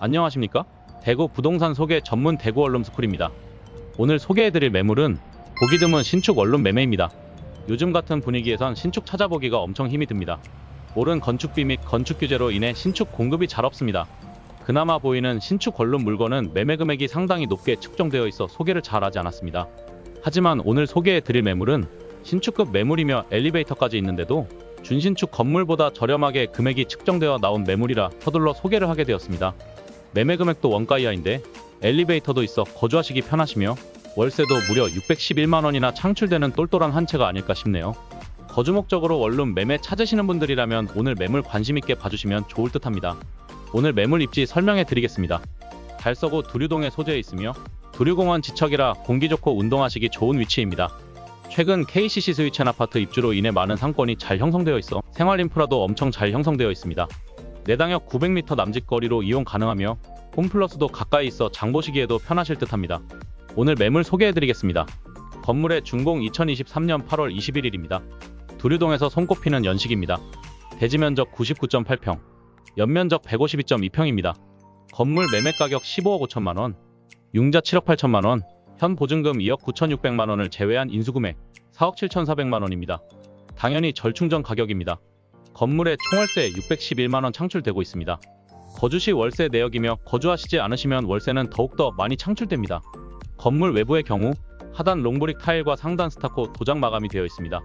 안녕하십니까? 대구 부동산 소개 전문 대구 원룸 스쿨입니다. 오늘 소개해드릴 매물은 보기 드문 신축 원룸 매매입니다. 요즘 같은 분위기에선 신축 찾아보기가 엄청 힘이 듭니다. 옳은 건축비 및 건축 규제로 인해 신축 공급이 잘 없습니다. 그나마 보이는 신축 원룸 물건은 매매 금액이 상당히 높게 측정되어 있어 소개를 잘 하지 않았습니다. 하지만 오늘 소개해드릴 매물은 신축급 매물이며 엘리베이터까지 있는데도 준신축 건물보다 저렴하게 금액이 측정되어 나온 매물이라 서둘러 소개를 하게 되었습니다. 매매 금액도 원가 이하인데 엘리베이터도 있어 거주하시기 편하시며 월세도 무려 611만 원이나 창출되는 똘똘한 한 채가 아닐까 싶네요. 거주 목적으로 원룸 매매 찾으시는 분들이라면 오늘 매물 관심 있게 봐주시면 좋을 듯 합니다. 오늘 매물 입지 설명해 드리겠습니다. 달서구 두류동에 소재해 있으며 두류공원 지척이라 공기 좋고 운동하시기 좋은 위치입니다. 최근 KCC 스위첸 아파트 입주로 인해 많은 상권이 잘 형성되어 있어 생활 인프라도 엄청 잘 형성되어 있습니다. 내당역 900m 남짓 거리로 이용 가능하며 홈플러스도 가까이 있어 장 보시기에도 편하실 듯합니다. 오늘 매물 소개해드리겠습니다. 건물의 준공 2023년 8월 21일입니다. 두류동에서 손꼽히는 연식입니다. 대지 면적 99.8평, 연면적 152.2평입니다. 건물 매매 가격 15억 5천만 원, 융자 7억 8천만 원, 현 보증금 2억 9,600만 원을 제외한 인수금액 4억 7,400만 원입니다. 당연히 절충전 가격입니다. 건물의 총월세 611만 원 창출되고 있습니다. 거주시 월세 내역이며 거주하시지 않으시면 월세는 더욱더 많이 창출됩니다. 건물 외부의 경우 하단 롱브릭 타일과 상단 스타코 도장 마감이 되어 있습니다.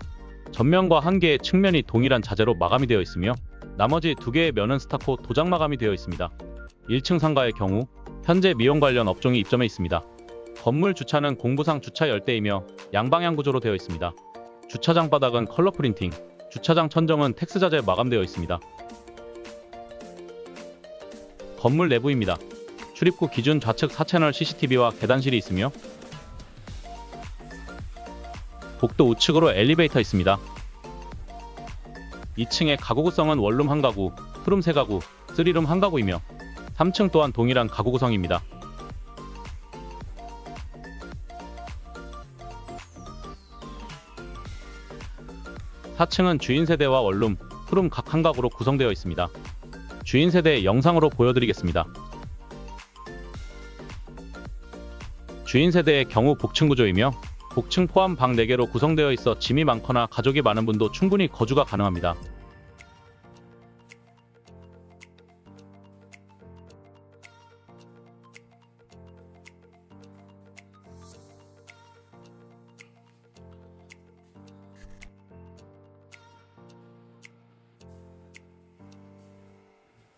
전면과 한 개의 측면이 동일한 자재로 마감이 되어 있으며 나머지 두 개의 면은 스타코 도장 마감이 되어 있습니다. 1층 상가의 경우 현재 미용 관련 업종이 입점해 있습니다. 건물 주차는 공부상 주차 열대이며 양방향 구조로 되어 있습니다. 주차장 바닥은 컬러 프린팅, 주차장 천정은 텍스 자재 마감되어 있습니다. 건물 내부입니다. 출입구 기준 좌측 4채널 CCTV와 계단실이 있으며 복도 우측으로 엘리베이터 있습니다. 2층에 가구 구성은 원룸 한 가구, 투룸 세 가구, 쓰리룸 한 가구이며 3층 또한 동일한 가구 구성입니다. 사층은 주인 세대와 원룸, 투룸 각 한 가구로 구성되어 있습니다. 주인 세대 영상으로 보여드리겠습니다. 주인 세대의 경우 복층 구조이며 복층 포함 방 4개로 구성되어 있어 짐이 많거나 가족이 많은 분도 충분히 거주가 가능합니다.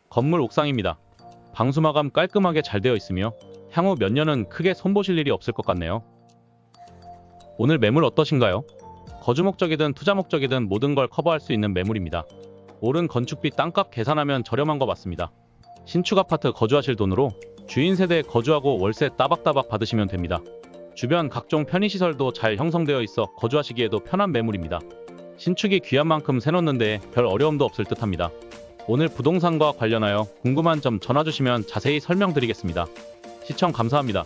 건물 옥상입니다. 방수 마감 깔끔하게 잘 되어 있으며 향후 몇 년은 크게 손보실 일이 없을 것 같네요. 오늘 매물 어떠신가요? 거주 목적이든 투자 목적이든 모든 걸 커버할 수 있는 매물입니다. 옳은 건축비 땅값 계산하면 저렴한 거 맞습니다. 신축 아파트 거주하실 돈으로 주인 세대에 거주하고 월세 따박따박 받으시면 됩니다. 주변 각종 편의시설도 잘 형성되어 있어 거주하시기에도 편한 매물입니다. 신축이 귀한 만큼 세놓는데 별 어려움도 없을 듯합니다. 오늘 부동산과 관련하여 궁금한 점 전화 주시면 자세히 설명드리겠습니다. 시청 감사합니다.